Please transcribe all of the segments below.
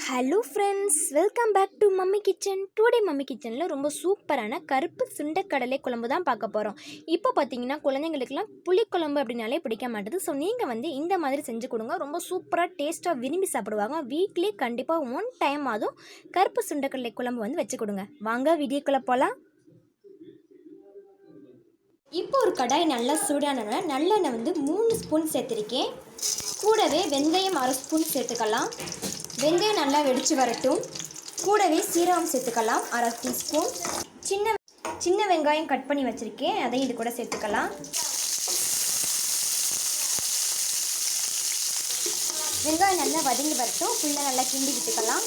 Hello friends welcome back to mummy kitchen today mummy கிச்சனில் ரொம்ப சூப்பரான கருப்பு சுண்டக்கடலை குழம்பு தான் பார்க்க போகிறோம் இப்போ பார்த்தீங்கன்னா குழந்தைங்களுக்குலாம் புளிக்குழம்பு அப்படின்னாலே பிடிக்க மாட்டேது. ஸோ நீங்கள் வந்து இந்த மாதிரி செஞ்சு கொடுங்க. ரொம்ப சூப்பராக டேஸ்ட்டாக விரும்பி சாப்பிடுவாங்க. வீக்லி கண்டிப்பாக ஒன் டைம் ஆகும் கருப்பு சுண்டக்கடலை குழம்பு வந்து வச்சு கொடுங்க. வாங்க வீடியோக்குள்ளே போகலாம் இப்போ ஒரு கடாய் நல்லா சூடானோன்னா நல்லெண்ணெய் வந்து மூணு ஸ்பூன் சேர்த்துருக்கேன். கூடவே வெந்தயம் அரை ஸ்பூன் சேர்த்துக்கலாம். வெந்தயம் நல்லா வெடித்து வரட்டும். கூடவே சீரகம் சேர்த்துக்கலாம் அரை டீஸ்பூன். சின்ன சின்ன வெங்காயம் கட் பண்ணி வச்சுருக்கேன். அதையும் இது கூட சேர்த்துக்கலாம். வெங்காயம் நல்லா வதங்கி வரட்டும். ஃபுல்லாக நல்லா கிண்டி விட்டுக்கலாம்.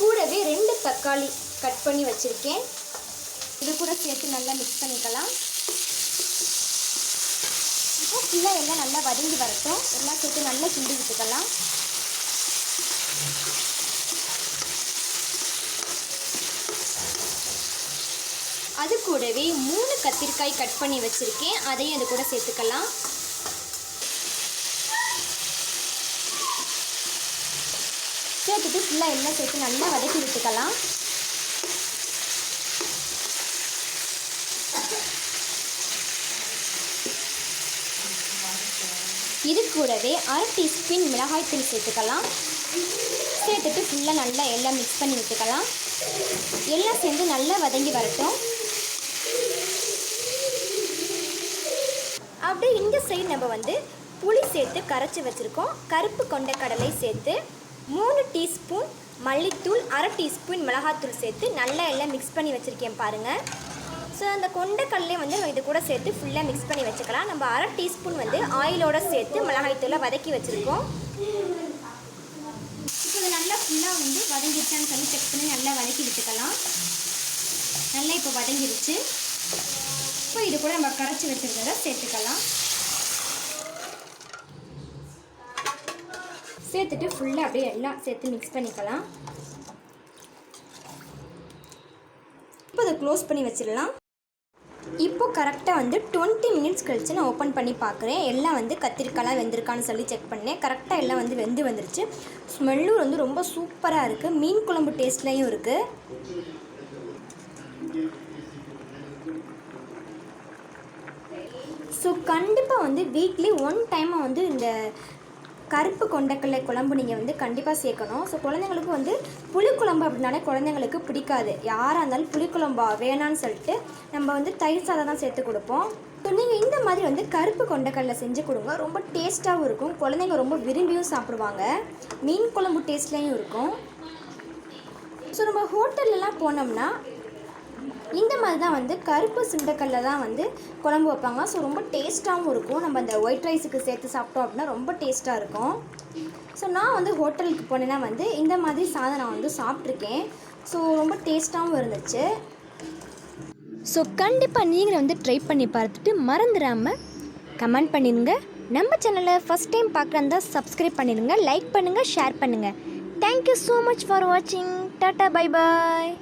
கூடவே ரெண்டு தக்காளி கட் பண்ணி வச்சுருக்கேன். இது கூட சேர்த்து நல்லா மிக்ஸ் பண்ணிக்கலாம். ஃபுல்லாக எல்லாம் நல்லா வதங்கி வரட்டும். எல்லாம் சேர்த்து நல்லா கிண்டி விட்டுக்கலாம். அது கூடவே மூணு கத்திரிக்காய் கட் பண்ணி வச்சுருக்கேன். அதையும் அது கூட சேர்த்துக்கலாம். சேர்த்துட்டு ஃபுல்லாக எல்லாம் சேர்த்து நல்லா வதக்கி விட்டுக்கலாம். இது கூடவே அரை டீஸ்பூன் மிளகாய்த்தூள் சேர்த்துக்கலாம். சேர்த்துட்டு ஃபுல்லாக நல்லா எல்லாம் மிக்ஸ் பண்ணி விட்டுக்கலாம். எல்லாம் சேர்ந்து நல்லா வதங்கி வரட்டும். அப்படியே இந்த சைடு நம்ம வந்து புளி சேர்த்து கரைச்சி வச்சுருக்கோம். கருப்பு கொண்ட கடலை சேர்த்து மூணு டீஸ்பூன் மல்லித்தூள் அரை டீஸ்பூன் மிளகாத்தூள் சேர்த்து நல்லா எல்லாம் மிக்ஸ் பண்ணி வச்சுருக்கேன் பாருங்கள் ஸோ அந்த கொண்டைக்கல்லே வந்து நம்ம இது கூட சேர்த்து ஃபுல்லாக மிக்ஸ் பண்ணி வச்சுக்கலாம். நம்ம அரை டீஸ்பூன் வந்து ஆயிலோட சேர்த்து மிளகாய்த்தூளை வதக்கி வச்சுருக்கோம். இப்போ இது நல்லா ஃபுல்லாக வந்து வதங்கிருச்சான்னு சொல்லி செக் பண்ணி நல்லா வதக்கி விட்டுக்கலாம். நல்லா இப்போ வதங்கிருச்சு. இப்போ இது கூட நம்ம கரைச்சி வச்சுருக்கிறத சேர்த்துக்கலாம். சேர்த்துட்டு ஃபுல்லாக அப்படியே எல்லாம் சேர்த்து மிக்ஸ் பண்ணிக்கலாம். இப்போ அதை க்ளோஸ் பண்ணி வச்சிடலாம். இப்போ கரெக்டாக வந்து டுவெண்ட்டி மினிட்ஸ் கழிச்சு நான் ஓப்பன் பண்ணி பார்க்குறேன். எல்லாம் வந்து கத்திரிக்காய்லாம் வெந்திருக்கான்னு சொல்லி செக் பண்ணேன். கரெக்டாக எல்லாம் வந்து வெந்து வந்துருச்சு. ஸ்மெல்லும் வந்து ரொம்ப சூப்பராக இருக்குது மீன் குழம்பு டேஸ்ட்லேயும் இருக்குது ஸோ கண்டிப்பாக வந்து வீக்லி ஒன் டைமாக வந்து இந்த கருப்பு கொண்டக்கடலை குழம்பு நீங்கள் வந்து கண்டிப்பாக சேர்க்கணும். ஸோ குழந்தைங்களுக்கு வந்து புளிக்குழம்பு அப்படின்னாலே குழந்தைங்களுக்கு பிடிக்காது. யாராக இருந்தாலும் புளிக்குழம்பா வேணான்னு சொல்லிட்டு நம்ம வந்து தயிர் சாதம் தான் சேர்த்து கொடுப்போம். ஸோ நீங்கள் இந்த மாதிரி வந்து கருப்பு கொண்டக்கடலை செஞ்சு கொடுங்க. ரொம்ப டேஸ்ட்டாகவும் இருக்கும். குழந்தைங்க ரொம்ப விரும்பியும் சாப்பிடுவாங்க. மீன் குழம்பு டேஸ்ட்லேயும் இருக்கும். ஸோ நம்ம ஹோட்டல்லலாம் போனோம்னா இந்த மாதிரி தான் வந்து கருப்பு சுண்டைக்கல்ல தான் வந்து குழம்பு வைப்பாங்க. ஸோ ரொம்ப டேஸ்ட்டாகவும் இருக்கும். நம்ம அந்த ஒயிட் ரைஸுக்கு சேர்த்து சாப்பிட்டோம் அப்படின்னா ரொம்ப டேஸ்ட்டாக இருக்கும். ஸோ நான் வந்து ஹோட்டலுக்கு போனேன்னா வந்து இந்த மாதிரி சாதம் நான் வந்து சாப்பிட்ருக்கேன் ஸோ ரொம்ப டேஸ்ட்டாகவும் இருந்துச்சு. ஸோ கண்டிப்பாக நீங்கள் வந்து ட்ரை பண்ணி பார்த்துட்டு மறந்துடாமல் கமெண்ட் பண்ணிடுங்க. நம்ம சேனலை ஃபஸ்ட் டைம் பார்க்குறதா சப்ஸ்கிரைப் பண்ணிடுங்க லைக் பண்ணுங்கள் ஷேர் பண்ணுங்கள் thank you so much for வாட்சிங் டாட்டா பை பாய்